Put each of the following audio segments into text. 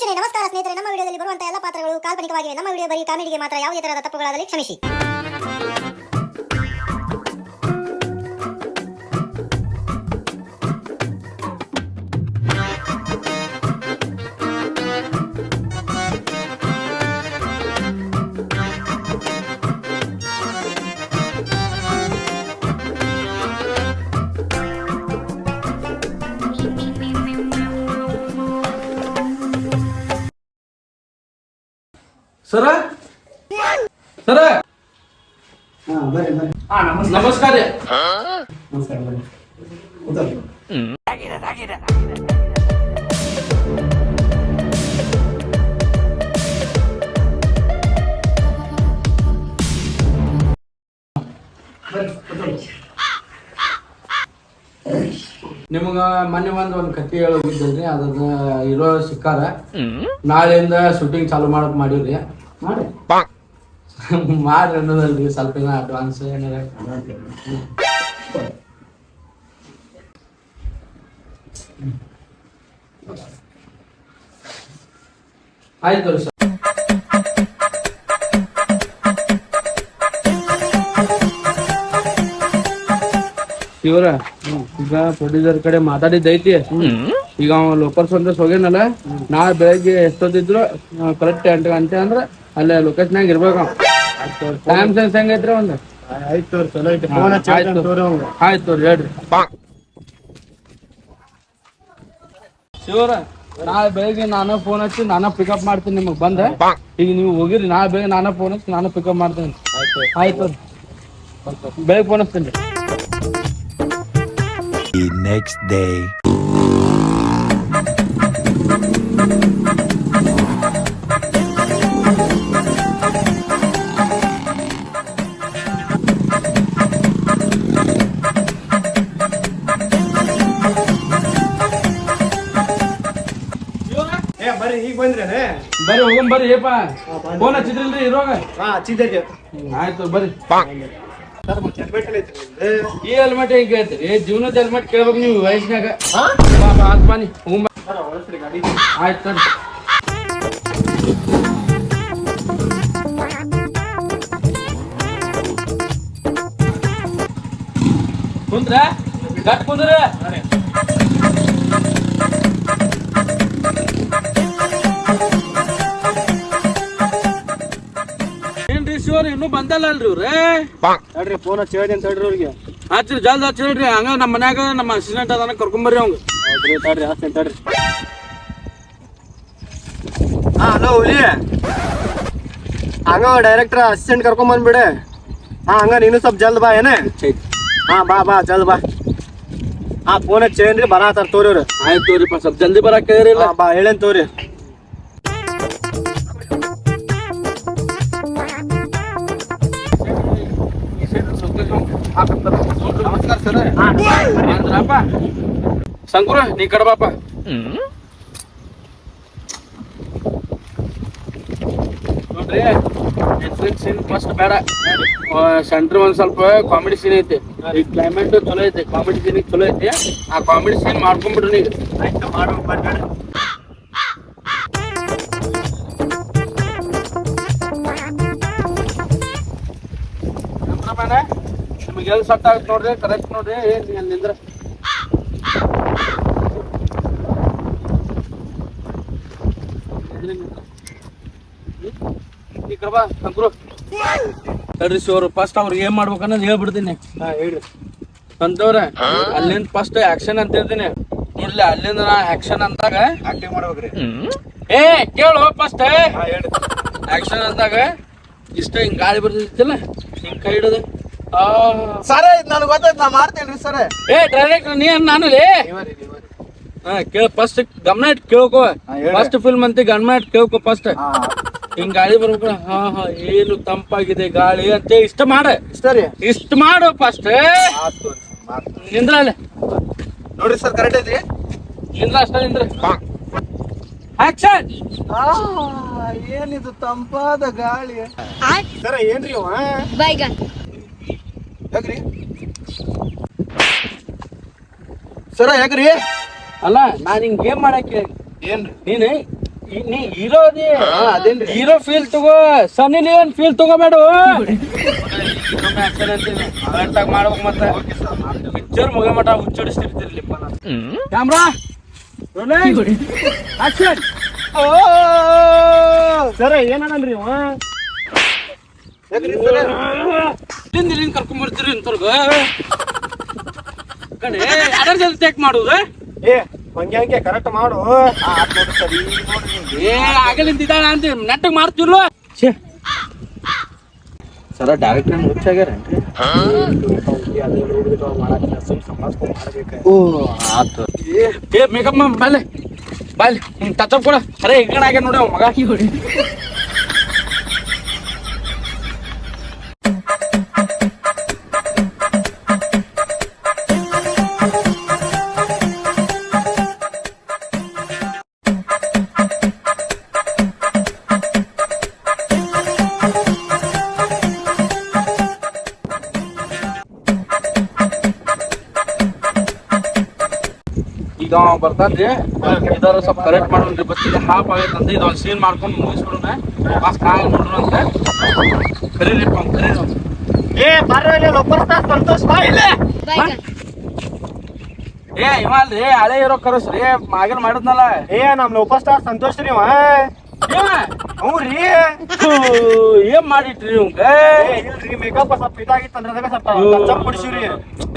ಸೂಚನೆ, ನಮಸ್ಕಾರ ಸ್ನೇಹಿತರೆ, ನಮ್ಮ ವಿಡಿಯೋದಲ್ಲಿ ಬರುವಂತಹ ಎಲ್ಲ ಪಾತ್ರಗಳು ಕಾಲ್ಪನಿಕವಾಗಿವೆ. ನಮ್ಮ ವಿಡಿಯೋ ಬರೀ ಕಾಮಿಡಿಗೆ ಮಾತ್ರ, ಯಾವುದೇ ತರಹದ ತಪ್ಪುಗಳಾದಲ್ಲಿ ಕ್ಷಮಿಸಿ. ಸರ? ಹಾ ಬರ್ರಿ ಬರ್ರಿ. ಹಾ ನಮಸ್ಕಾರ ನಮಸ್ಕಾರ. ಬರ್ರಿ ಕೂತ್ಕೊಳ್ಳಿ. ಬರ್ರಿ ಕೂತ್ಕೊಳ್ಳಿ. ನಿಮಗ ಮೊನ್ನೆ ಒಂದ್ ಒಂದ್ ಕತ್ತಿ ಹೇಳೋಗಿದ್ದಲ್ರಿ ಅದ್ರ ಇರೋ ಸಿಕ್ಕಾರ ನಾಳೆಯಿಂದ ಶೂಟಿಂಗ್ ಚಾಲು ಮಾಡಕ್ ಮಾಡಿವ್ರಿ. ಮಾಡಿ ಮಾಡ್ರಿ ಅನ್ನೋದಲ್ರಿ ಸ್ವಲ್ಪ ಏನೋ ಅಡ್ವಾನ್ಸ್ ಏನಾರ ಆಯ್ತು ಸರ್ ಇವರ ಈಗ ಪ್ರೊಡ್ಯೂಸರ್ ಕಡೆ ಮಾತಾಡಿದ್ದೈತಿ ಈಗ ಅವ ಲೋಕರ್ಸ್ ಅಂದ್ರೆ ಹೋಗ್ಯಾನಲ್ಲ ನಾ ಬೆಳಗ್ಗೆ ಎಷ್ಟೊತ್ತಿದ್ರು ಕರೆಕ್ಟ್ ಎಂಟು ಗಂಟೆ ಅಂದ್ರೆ ಅಲ್ಲೇ ಲೊಕೇಶನ್ ಇರ್ಬೇಕು ಟೈಮ್ ಸೆನ್ಸ್ ಹೆಂಗೈತ್ರಿ ಒಂದು? ಆಯ್ತು ತೋರಿ ಚಲೋ ಐತಿ ಫೋನ್ ಹಚ್ಚಿ ತೋರಿ ಅವಂಗ ಆಯ್ತು ತೋರಿ ಹೇಳ್ರಿ. ಶಿವರ ನಾಳೆ ಬೆಳಿಗ್ಗೆ ನಾನು ಫೋನ್ ಹಚ್ಚಿ ನಾನು ಪಿಕಪ್ ಮಾಡ್ತೀನಿ ನಿಮಗೆ ಬಂದ ಈಗ ನೀವು ಹೋಗಿರಿ ನಾಳೆ ಬೆಳಿಗ್ಗೆ ನಾನು ಫೋನ್ ಹಚ್ಚಿ ನಾನು ಪಿಕಪ್ ಮಾಡ್ತೀನಿ. ಆಯ್ತು ಬೆಳಿಗ್ಗೆ ಫೋನ್ ಹಚ್ತೀನಿ. The next day. ಬರ್ರಿ ಹೋಗಂ ಬರ್ರಿ ಏಪ. ಫೋನ್ ಹಚ್ಚಿದ್ರಿಲ್ರಿ ಇರೋಗ? ಹಾ ಹಚ್ಚಿದ್ದೆ ಆಯ್ತು ಬರ್ರಿ ಸರ್ ಈ ಹೆಲ್ಮೆಟ್ ಹೆಂಗ್ ಕೇಳ್ತೀರಿ? ಜೀವನದ ಹೆಲ್ಮೆಟ್ ಕೇಳ್ಬೇಕು ನೀವು ವಯಸ್ಸಿನಾಗ. ಆತ್ ಬನ್ನಿ ಹೋಗಂ ಸರ್ ಆಯ್ತು ತಡ್ರಿ. ಕುಂದ್ರ? ಗಟ್ ಕುಂದ್ರ? ಇನ್ನೂ ಬಂದಲ್ಲ ಅಲ್ರಿ ಇವ್ರೆ ತಡ್ರಿ ಫೋನ್ ಹಚ್ಚಿ ಹೇಳಿ ಅಂತ ಹೇಳ್ರಿ ಅವ್ರಿಗೆ ಹಚ್ಚಿರಿ ಜಲ್ದಿ ಹಚ್ಚಿ ಹೇಳ್ರಿ. ಹಂಗ ನಮ್ಮ ಮನ್ಯಾಗ ನಮ್ಮ ಅಸಿಸ್ಟೆಂಟ್ ಅದನ್ನ ಕರ್ಕೊಂಬರ್ರಿ ಅವಂಗ ಹೌದ್ರಿ ತಡ್ರಿ ಹಚ್ತೇನೆ ತಡ್ರಿ. ಹಾ ಹಲೋ ಹುಲಿ. ಹಂಗ ಡೈರೆಕ್ಟರ್ ಅಸಿಸ್ಟೆಂಟ್ ಕರ್ಕೊಂಡ್ ಬಂದ್ಬಿಡೆ. ಹಾ ಹಂಗ ನೀನು ಸ್ವಲ್ಪ ಜಲ್ದ್ ಬಾ ಏನೇ? ಹಾ ಬಾ ಬಾ ಜಲ್ದ್ ಬಾ. ಹಾ ಫೋನ್ ಹಚ್ಚಿ ಬರಾತಾರ ತೋರಿ ಅವ್ರು. ಆಯ್ತು ತೋರಿಪ್ಪ ಸ್ವಲ್ಪ ಜಲ್ದಿ ಬರಕ್ಕೆ ಕೇಳಿಲ್ಲ ಹಾ ಬಾ ಹೇಳೇನ್ ತೋರಿ. ಅಂದ್ರಪ್ಪ ಶಂಕುರ ನೀ ಕಡ ಬಾಪ ನೋಡ್ರಿ ನೆಟ್ಫ್ಲಿಕ್ಸ್ ಸೀನ್ ಫಸ್ಟ್ ಬೇಡ. ಸೆಂಟ್ರ್ ಒಂದ್ ಸ್ವಲ್ಪ ಕಾಮಿಡಿ ಸೀನ್ ಐತಿ. ಈ ಕ್ಲೈಮೇಟ್ ಚಲೋ ಐತಿ ಕಾಮಿಡಿ ಸೀನ್ ಚಲೋ ಐತಿ. ಆ ಕಾಮಿಡಿ ಸೀನ್ ಮಾಡ್ಕೊಂಡ್ಬಿಡ್ರಿ ನೀವು. ಆಯ್ತು ಮಾಡು ಎಲ್ಲಿ ಸಟ್ ಆಗುತ್ತೆ ನೋಡ್ರಿ ಕರೆಕ್ಟ್ ನೋಡ್ರಿ ಏನು ನಿಂದ್ರ. ಈ ತಡ್ರಿ ಶಿವರು ಫಸ್ಟ್ ಅವ್ರಿಗೆ ಏನ್ ಮಾಡ್ಬೇಕು ಅನ್ನೋದು ಹೇಳ್ಬಿಡ್ತೀನಿ. ಹಾ ಹೇಳ್ರಿ. ಅಂತವ್ರ ಅಲ್ಲಿಂದ ಫಸ್ಟ್ ಆಕ್ಷನ್ ಅಂತ ಹೇಳ್ತೀನಿ. ಇಲ್ಲ ಅಲ್ಲಿಂದ ನಾ ಆಕ್ಷನ್ ಅಂದಾಗ ಆಕ್ಟಿಂಗ್ ಮಾಡ್ಬೇಕ್ರಿ. ಏ ಕೇಳು ಫಸ್ಟ್ ಆಕ್ಷನ್ ಅಂದಾಗ ಇಷ್ಟ ಹಿಂಗ್ ಗಾಳಿ ಬರ್ತಿತ್ತಿಲ್ಲ ಹಿಂಗ್ ಕೈ ಹಿಡದು. ಆ. ಸರ್ ನನಗೆ ಗೊತ್ತಾಯ್ತು ನಾ ಮಾಡ್ತೇನ್ರಿ ಸರ್. ಏ ಡೈರೆಕ್ಟ್ ನೀ ನಾನು ಲೇ? ಹಾ ಕೇಳ ಫಸ್ಟ್ ಗಮನ ಇಟ್ಟು ಕೇಳ್ಕೋ. ಫಸ್ಟ್ ಫಿಲ್ಮ್ ಅಂತ ಗಮನ ಇಟ್ಟು ಕೇಳ್ಕೊ ಫಸ್ಟ್ ಹಾ. ಹಿಂಗ್ ಗಾಳಿ ಬರ್ಬೇಕು ಹಾ ಹಾ ಏನು ತಂಪಾಗಿದೆ ಗಾಳಿ ಅಂತ ಇಷ್ಟ ಮಾಡ. ಇಷ್ಟ ರೀ. ಇಷ್ಟ ಮಾಡು ಫಸ್ಟ್ ಆತು ತೋರಿ ಮಾತು. ನಿಂದ್ರ ಅಲ್ಲೇ. ನೋಡ್ರಿ ಸರ್ ಕರೆಕ್ಟ್ ಐತಿ ನಿಂದ್ರ ಅಷ್ಟ ನಿಂದ್ರ. ಆಕ್ಷನ್ ಆ ಏನಿದು ತಂಪಾದ ಗಾಳಿ? ಸರ ಏನ್ರಿ ಅವ? ಬೈಗನ್ ಯಾಕ್ರಿ? ಸರ ಯಾಕ್ರಿ? ಅಲ್ಲ ನಾನು ಹಿಂಗೆ ಗೇಮ್ ಮಾಡಕ್ಕೆ. ಏನು ನೀನು ನೀ ಹೀರೋ ಆ ಅದೇನ್ರಿ. ಹೀರೋ ಫೀಲ್ ತಗೋ. ಸನ್ನಿ ಲಿಯೋನ್ ಫೀಲ್ ತಗೋಬೇಡ ಕರೆಕ್ಟಾಗಿ ಮಾಡ್ಬೇಕು ಮತ್ತೆ ಪಿಕ್ಚರ್ ಮುಗ ಮಟ ಹುಚ್ಚಡಿಸ್ತಿರ್ತಿರ್ಲಿಪ್ಪ ಕ್ಯಾಮ್ರಾ? ಆಕ್ಷನ್? ಸರ ಏನನ್ರಿ ಯಾಕ್ರಿ ಸರ್? ಎಲ್ಲಿಂದ ಕರ್ಕೊಂಡ್ ಬರ್ತೀರಿ ಅಂತರ್ಗ ಕಡೆ ಅದರ ಜೊತೆ ಟೇಕ್ ಮಾಡುದು? ಏ ಹಂಗೆ ಹಂಗೆ ಕರೆಕ್ಟ್ ಮಾಡು. ಆ, ಆತ್ ಸರ್. ಏ ಆಗಲಿಂದ ಇದ್ದಾಳ ಅಂತ ನೆಟ್ಟಗ್ ಮಾಡ್ತಿರ್ಲ? ಸರ ಡೈರೆಕ್ಟ್ ನಂಗೆ ಹುಚ್ಚಾಗ್ಯಾರೇನ್ರಿ ಓ ಆತು. ಏ ಮೇಕಪ್ ಬಾಲೆ ಬಾಲೆ ಹಿಂಗೆ ಟಚ್ ಕೊಡ. ಅರೆ ಈ ಕಡೆ ಆಗ್ಯಾನ ನೋಡಿ ಅವ ಮಗ ಬರ್ತಾನ್ರಿ ಇದಾರ ಸ್ವಲ್ಪ ಕರೆಕ್ಟ್ ಮಾಡೋಣ್ರಿ ಬಸ್ ಇದು ಹಾಪ್ ಇದು ಇದೊಂದು ಸೀನ್ ಮಾಡ್ಕೊಂಡು ಮುಗಿಸ್ಬಿಡೋಣ. ಬಸ್ ಕಾಲ್ ನೋಡೋಣ ಕರೀರಿ ಅವ್ನ್. ಏ ಬರ್ರಿ ಲೋಕಸ್ತಾ ಸಂತೋಷ್ ಬಾ ಇಲ್ಲೇ. ಏ ಇವ ಅಲ್ರಿ ಹಳೆ ಇರೋ ಕರಸ್ರಿ ಮಾಗಿನ ಮಾಡಿದ್ನಲ್ಲ. ಏ ನಮ್ ಲೋಕಲ್ ಸ್ಟಾರ್ ಸಂತೋಷ್ ರೀ ಇವ ಹ್ಞೂ ರೀ ಏನ್ ಮಾಡಿಟ್ರಿ ಇವಂಗ ಏ ಇಲ್ರಿ ಮೇಕಪ್ ಸ್ವಲ್ಪ ಇದಾಗಿತ್ತಂದ್ರೆ ಅದಾಗ ಸ್ವಲ್ಪ ಟಚ್ ಬಿಡಿಸಿವ್ರಿ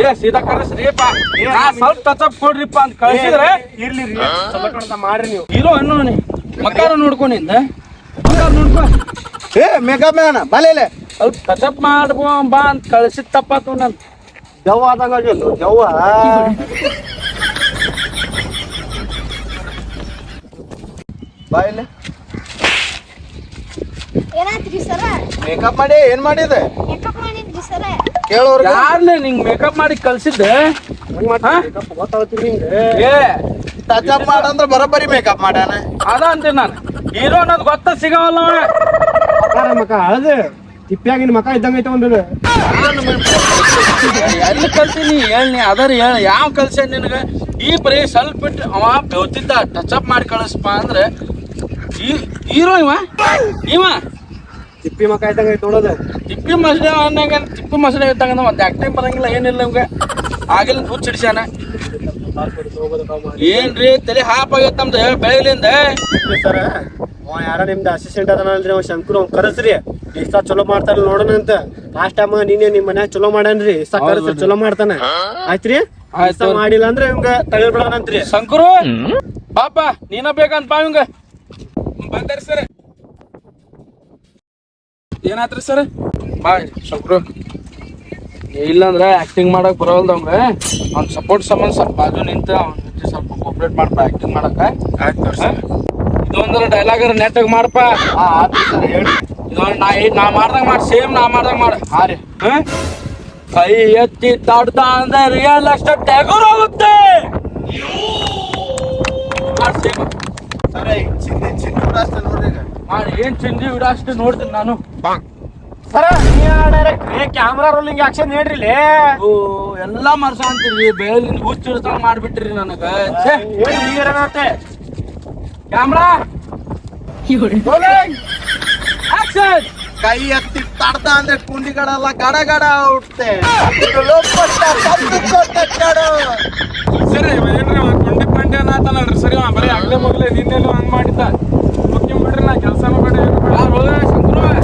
ಏ ಸೀದಾ ಕರೆಸ್ರಿಪ್ಪ ನಾ ಸ್ವಲ್ಪ ಟಚ್ ಕೊಡ್ರಿಪ್ಪ ಅಂತ ಕಳ್ಸಿದ್ರೆ ಇರ್ಲಿ ರೀ ಕಾಣ್ತಾ ಮಾಡ್ರಿ ನೀವು. ಹೀರೋ ಹೆಣ್ಣು ನೀ. ಮಕ್ಕಾರ ನೋಡ್ಕೊಂಡಿಂದ ಮಕ್ಕಾರ ನೋಡ್ಕೊ. ಏ ಮೇಕಪ್ ಮ್ಯಾನ ಬಲೆ ಸ್ವಲ್ಪ ಟಚ್ ಮಾಡ್ಬೋ ಬಾ ಅಂತ ಕಳ್ಸಿದ ತಪ್ಪಾತು ನನ್. ದೆವ್ವ ಆದಾಗ ದೆವ್ವ ಬಾ ಇಲ್ಲಿ. ಏನಾತ್ರಿ ಸರ? ಮೇಕಪ್ ಮಾಡಿ ಏನ್ ಮಾಡಿದೆ ಮೇಕಪ್ ಮಾಡಿದ್ರಿ ಸರ. ಕೇಳೋರ್ಗ? ಯಾರ್ಲೆ ನಿಂಗ್ ಮೇಕಪ್ ಮಾಡಿ ಕಳ್ಸಿದ್ದೆ? ಏ ಟಚ್ ಅಪ್ ಮಾಡಂದ್ರ ಬರೋಬ್ಬರಿ ಮೇಕಪ್ ಮಾಡ್ಯಾನ. ಅದ ಅಂತೀನಿ ನಾನು. ಹೀರೋ ಅನ್ನೋದು ಗೊತ್ತ ಸಿಗವಲ್ಲ. ಮಕಾರ ಮಕ ಅದ ತಿಪ್ಪಿಯಾಗಿನ ಮಕ ಇದ್ದಂಗ ಐತೆ ಒಂದು ಎಲ್ಲಿ ಕಲ್ತೀನಿ ಹೇಳಿ ಅದರ ಹೇಳ. ಯಾವ ಕಲ್ಸ ನಿನಗೆ? ಈ ಬರೀ ಸ್ವಲ್ಪ ಬಿಟ್ಟು ಅವ ಬೆವ್ತಿದ್ದ. ಟಚ್ ಅಪ್ ಮಾಡಿ ಕಳಿಸ್ಪ ಅಂದ್ರೆ ಹೀರೋ ಇವ? ಇವ? ತಿಪ್ಪಿ ಮಕ ಆಯ್ತಂಗ ಐತೆ ನೋಡೋದು? ತಿಪ್ಪಿ ಮಸಳೆ ಅನ್ನಂಗ ತಿಪ್ಪಿ ಮಸಳೆ ಇದ್ದಂಗ ಮತ್ತೆ ಆಕ್ಟಿಂಗ್ ಬರಂಗಿಲ್ಲ ಏನಿಲ್ಲ ಇವಂಗ ಆಗಿಲ್ಲ ಹುಚ್ಚ ಹಿಡ್ಸ್ಯಾನ ಏನ್ರಿ ತಲೆ ಹಾಪ್ ಆಗೈತೆ ನಮ್ದು ಬೆಳಗ್ಲಿಂದ? ಸರ್? ಅವ ಯಾರ ನಿಮ್ದು ಅಸಿಸ್ಟೆಂಟ್ ಅದನಲ್ರಿ ಅವ ಶಂಕರ್ ಅವ್ನು ಕರೆಸ್ರಿ. ಇಷ್ಟ ಚಲೋ ಮಾಡ್ತಾರ ನೋಡೋಣ ಅಂತ. ಲಾಸ್ಟ್ ಟೈಮ್ ನೀನೇ ನಿಮ್ ಮನ್ಯಾಗ ಚಲೋ ಮಾಡ್ಯಾನ್ರಿ ಇಷ್ಟ ಕರೆಸ್ರಿ ಚಲೋ ಮಾಡ್ತಾನೆ. ಆಯ್ತ್ರಿ? ಆಯ್ತು. ಇಷ್ಟ ಮಾಡಿಲ್ಲ ಅಂದ್ರೆ ಇವಂಗ ತಗೊಳ್ಬಿಡೋಣ ಬಿಡೋಣಂತ್ರಿ ಶಂಕರು ಪಾಪ ನೀನ ಬೇಕಂತ ಬಾ ಇವಂಗ. ಬಂದಾರಿ ಸರ್. ಏನಾತ್ರಿ ಸರ್? ಬಾ ಶಂಕರು. ಇಲ್ಲಾಂದ್ರೆ ಆಕ್ಟಿಂಗ್ ಮಾಡಕ್ ಬರೋಲ್ದ ಅವಂಗ ಅವ್ನ ಸಪೋರ್ಟ್ ಸಂಬಂಧ ಸ್ವಲ್ಪ ಬಾಜು ನಿಂತ ಅವ್ನ ಜೊತೆ ಸ್ವಲ್ಪ ಕೋಪರೇಟ್ ಮಾಡಪ್ಪ ಆಕ್ಟಿಂಗ್ ಸರ್ ಇದೊಂದ್ರ ಡೈಲಾಗರ್ ನೆಟ್ಟಾಗ ಮಾಡಪ್ಪ ಆ ಆತ್ರಿ ಸರ್ ಹೇಳಿ. ಇದೊಂದು ನಾ ನಾ ಮಾಡ್ದಂಗೆ ಮಾಡಿ ಸೇಮ್ ನಾ ಮಾಡ್ದಂಗೆ ಮಾಡಿ. ಹಾಂ ರೀ. ಹಾಂ? ಕೈ ಎತ್ತಿ ತಾಡ್ದ ಅಂದ್ರೆ ರಿಯಲ್ ಅಷ್ಟೇ ಟ್ಯಾಗೋರ್ ಹೋಗುತ್ತೆ. ಸರ್ ಚಿಂದಿ ಬಿಡಾಸ್ತ ನೋಡ್ರಿ ಈಗ. ಮಾಡ್ ಏನ್ ಚಿಂದಿ ವಿಡಾಷ್ಟು ನೋಡ್ತೀನಿ ನಾನು. ಸರ ಡೈರೆಕ್ಟ್ ಕ್ಯಾಮ್ರಾ ರೋಲಿಂಗ್ ಆಕ್ಷನ್ ಹೇಳ್ರಿ ಲೇ. ಓ ಎಲ್ಲಾ ಮರ್ಸ ಅಂತೀರಿ ಬೇಲಿಂದ ಹುಚ್ಚ ಹಿಡ್ದಂಗ್ ಮಾಡ್ಬಿಟ್ರಿ ನನಗ. ಹೇಳಿ ನೀರೇನಂತೆ ಕ್ಯಾಮ್ರಾ ಆಕ್ಷನ್ ಕೈ ಎತ್ತಿ ತಡ್ದ ಅಂದ್ರೆ ಕುಂಡಿಗಳೆಲ್ಲ ಗಡ ಗಡ ಕಡು. ಸರಿ ಏನ್ರಿ ಕುಂಡಿ ಪಂಡ್ಯ ಅನ್ನತಾನಲ್ರಿ ಸರಿ ಅವ ಬರೀ ಆಗ್ಲೇ ಮಗ್ಲೇ ನಿನ್ನೆಲ್ಲ ಹಂಗ್ ಮಾಡಿದ್ದ. ಬಿಡ್ರಿ ನಾ ಕೆಲಸನೂ ಬಿಡ್ರಿ ಶಂಕರು